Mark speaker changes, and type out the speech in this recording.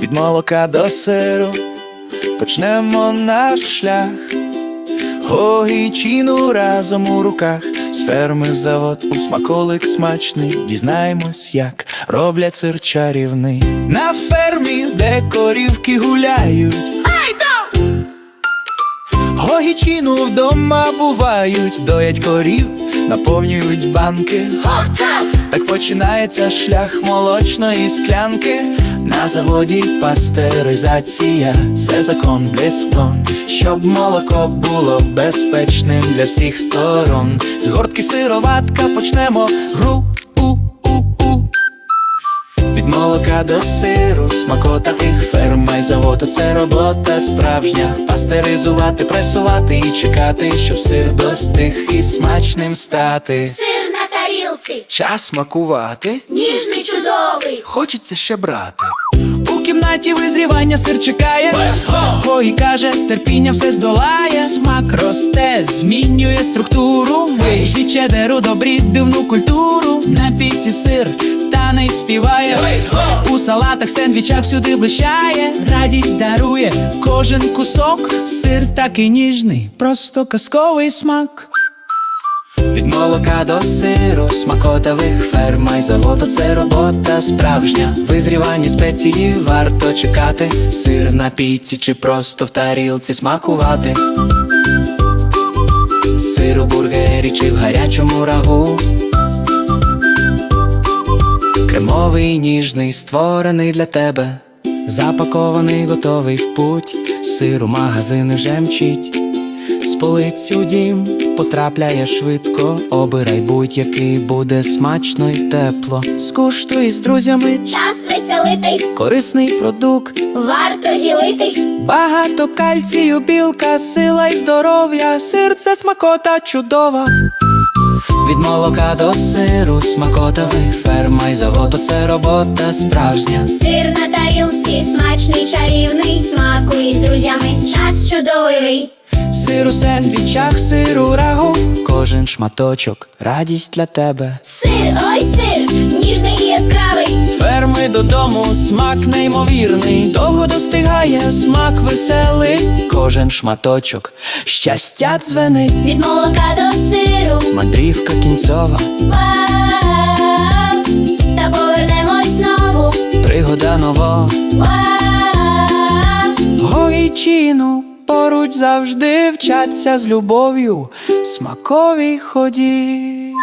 Speaker 1: від молока до сиру, почнемо наш шлях, Гогійчину разом у руках, з ферми завод у смаколик смачний, дізнаємось, як роблять сир чарівний. На фермі, де корівки гуляють. Гогічину вдома бувають, доять корів, наповнюють банки. Так починається шлях молочної склянки. На заводі пастеризація, це закон близькон, щоб молоко було безпечним для всіх сторон. З гортки сироватка почнемо гру. від молока до сиру, смакота тих ферма й заводу це робота справжня. Пастеризувати, пресувати і чекати, щоб сир достиг і смачним стати.
Speaker 2: Сир на тарілці,
Speaker 1: Час смакувати,
Speaker 2: ніжний чудовий.
Speaker 1: хочеться ще брати. Кімнаті визрівання сир чекає. Гогі каже, терпіння все здолає. Смак росте, змінює структуру. Вий чедеру добрі дивну культуру. На піці сир тане й співає. У салатах, сендвічах всюди блищає. Радість дарує кожен кусок. Сир такий ніжний, просто казковий смак. Від молока до сиру, смакотових ферма й заводу це робота справжня. Визрівання спеції варто чекати. Сир на піці чи просто в тарілці смакувати. Сир у бургері чи в гарячому рагу. Кремовий, ніжний, створений для тебе. Запакований, готовий в путь. Сир у магазини вже мчить. З полиць у дім потрапляє швидко. Обирай будь-який буде смачно й тепло. Скуштуй з друзями
Speaker 2: Час веселитись,
Speaker 1: корисний продукт.
Speaker 2: варто ділитись.
Speaker 1: Багато кальцію, білка, сила й здоров'я, сир це смакота чудова. Від молока до сиру, смакотовий ферма й заводу це робота справжня.
Speaker 2: Сир на тарілці, смачний, чарівний, смакуй з друзями. Час чудовий.
Speaker 1: Сир у сендвічах, сир у рагу, кожен шматочок, радість для тебе.
Speaker 2: Сир, ой, сир, ніжний і яскравий.
Speaker 1: З ферми додому смак неймовірний, довго достигає смак веселий, кожен шматочок, щастя дзвенить,
Speaker 2: Від молока до сиру.
Speaker 1: мандрівка кінцова,
Speaker 2: Вау, та повернемось знову.
Speaker 1: пригода нова.
Speaker 2: Вау,
Speaker 1: Гойчину поруч завжди вчаться з любов'ю, смаковій ході.